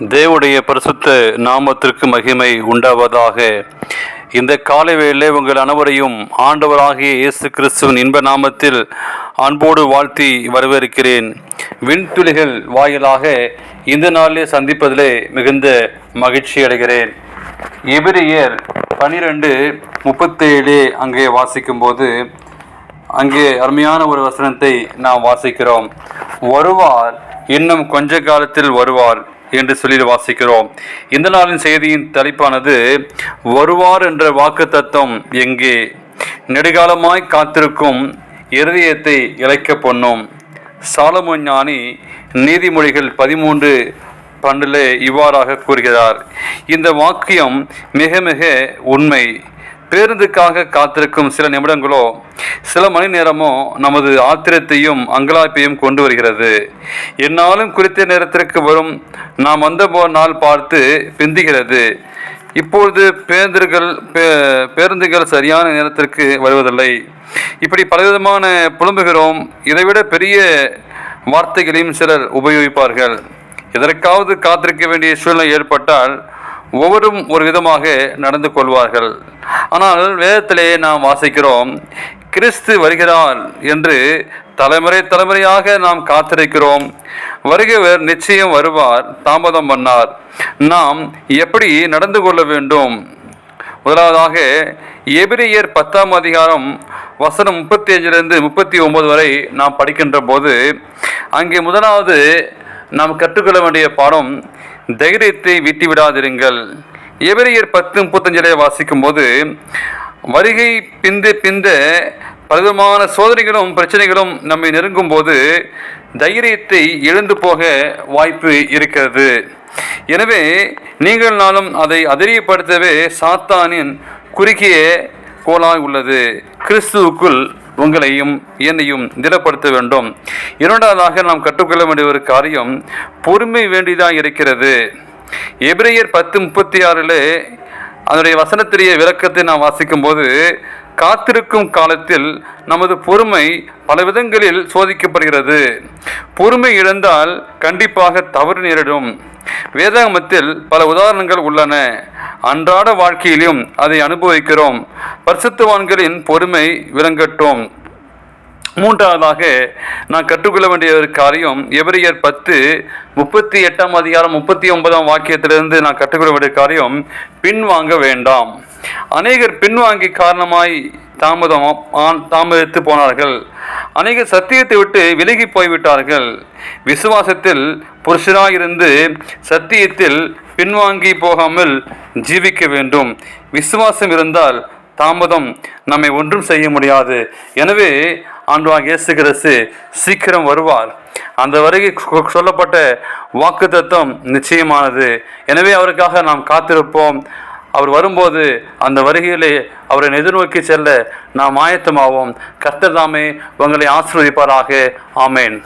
தேவடைய பரிசுத்த நாமத்திற்கு மகிமை உண்டாவதாக. இந்த காலை வேளை உங்கள் அனைவரையும் ஆண்டவராகிய இயேசு கிறிஸ்துவின் இன்ப நாமத்தில் அன்போடு வாழ்த்தி வரவேற்கிறேன். விண்துளிகள் வாயிலாக இந்த நாளிலே சந்திப்பதிலே மிகுந்த மகிழ்ச்சி அடைகிறேன். எபிரியர் பனிரெண்டு முப்பத்தேழு அங்கே வாசிக்கும்போது அங்கே அருமையான ஒரு வசனத்தை நாம் வாசிக்கிறோம். வருவார் இன்னும் கொஞ்ச காலத்தில் வருவார். என்று சொல்லி வாசிக்கிறோம். இந்த நாளின் செய்தியின் தலைப்பானது வருவார் என்ற வாக்கு தத்துவம் எங்கே? நெடுகாலமாய் காத்திருக்கும் இருதயத்தை இழைக்க பொண்ணும். சாலமோ ஞானி நீதிமொழிகள் பதிமூன்று பண்டிலே இவ்வாறாக கூறுகிறார் இந்த வாக்கியம் மிக மிக உண்மை. பேருந்துக்காக காத்திருக்கும் சில நிமிடங்களோ சில மணி நேரமோ நமது ஆத்திரத்தையும் அங்கலாய்ப்பையும் கொண்டு வருகிறது. என்னாலும் குறித்த நேரத்திற்கு வரும் நாம் வந்த நாள் பார்த்து பிந்துகிறது. இப்பொழுது பேருந்துகள் பே- பேருந்துகள் சரியான நேரத்திற்கு வருவதில்லை. இப்படி பலவிதமான புலம்புகிறோம். இதைவிட பெரிய வார்த்தைகளையும் சிலர் உபயோகிப்பார்கள். எதற்காவது காத்திருக்க வேண்டிய சூழ்நிலை ஏற்பட்டால் ஒவ்வொரும் ஒரு விதமாக நடந்து கொள்வார்கள். ஆனால் வேதத்திலே நாம் வாசிக்கிறோம் கிறிஸ்து வருகிறார் என்று தலைமுறை தலைமுறையாக நாம் காத்திருக்கிறோம். வருகிறவர் நிச்சயம் வருவார் தாமதம் பண்ணார். நாம் எப்படி நடந்து கொள்ள வேண்டும்? முதலாவதாக எபிரியர் பத்தாம் அதிகாரம் வசனம் முப்பத்தி அஞ்சிலிருந்து முப்பத்தி ஒன்பது வரை நாம் படிக்கின்ற போது அங்கே முதலாவது நாம் கற்றுக்கொள்ள வேண்டிய பாடம் தைரியத்தை விட்டு விடாதிருங்கள் எபிரியர் பத்து முப்பத்தஞ்சிலே வாசிக்கும் போது வருகை பிந்து பிந்த பலவிதமான சோதனைகளும் பிரச்சனைகளும் நம்மை நெருங்கும் போது தைரியத்தை இழந்து போக வாய்ப்பு இருக்கிறது. எனவே நீங்கள் நாளும் அதை அதிரியப்படுத்தவே சாத்தானின் குறுகிய கோலாய் உள்ளது. கிறிஸ்துவுக்குள் உங்களையும் என்னையும் திடப்படுத்த வேண்டும். இரண்டாவதாக நாம் கற்றுக்கொள்ள வேண்டிய ஒரு காரியம் பொறுமை வேண்டியதாக இருக்கிறது. எபிரேயர் பத்து முப்பத்தி ஆறில் அதனுடைய வசனத்திலேயே விளக்கத்தை நாம் வாசிக்கும்போது காத்திருக்கும் காலத்தில் நமது பொறுமை பல விதங்களில் சோதிக்கப்படுகிறது. பொறுமை இழந்தால் கண்டிப்பாக தவறு நேரிடும். வேதாகமத்தில் பல உதாரணங்கள் உள்ளன. அன்றாட வாழ்க்கையிலும் அதை அனுபவிக்கிறோம். பரிசுத்தவான்களின் பொறுமை விளங்கட்டும். மூன்றாவதாக நான் கற்றுக்கொள்ள வேண்டிய ஒரு காரியம் எவரியர் பத்து முப்பத்தி எட்டாம் அதிகாரம் முப்பத்தி ஒன்பதாம் வாக்கியத்திலிருந்து நான் கற்றுக்கொள்ள வேண்டிய காரியம் பின்வாங்க வேண்டாம். அநேகர் பின்வாங்கி காரணமாய் தாமதம் ஆன்- தாமதித்து போனார்கள். அநேகர் சத்தியத்தை விட்டு விலகி போய்விட்டார்கள். விசுவாசத்தில் புருஷராயிருந்து சத்தியத்தில் பின்வாங்கி போகாமல் ஜீவிக்க வேண்டும். விசுவாசம் இருந்தால் தாமதம் நம்மை ஒன்றும் செய்ய முடியாது. எனவே ஆண்டவாக இயேசு கிறிஸ்து சீக்கிரம் வருவார். அந்த வருகை சொல்லப்பட்ட வாக்கு தத்துவம் நிச்சயமானது. எனவே அவருக்காக நாம் காத்திருப்போம். அவர் வரும்போது அந்த வருகையிலே அவரை எதிர்நோக்கி செல்ல நாம் ஆயத்தமாவோம். கர்த்தர் தாமே உங்களை ஆசிர்வதிப்பாராக. ஆமேன்.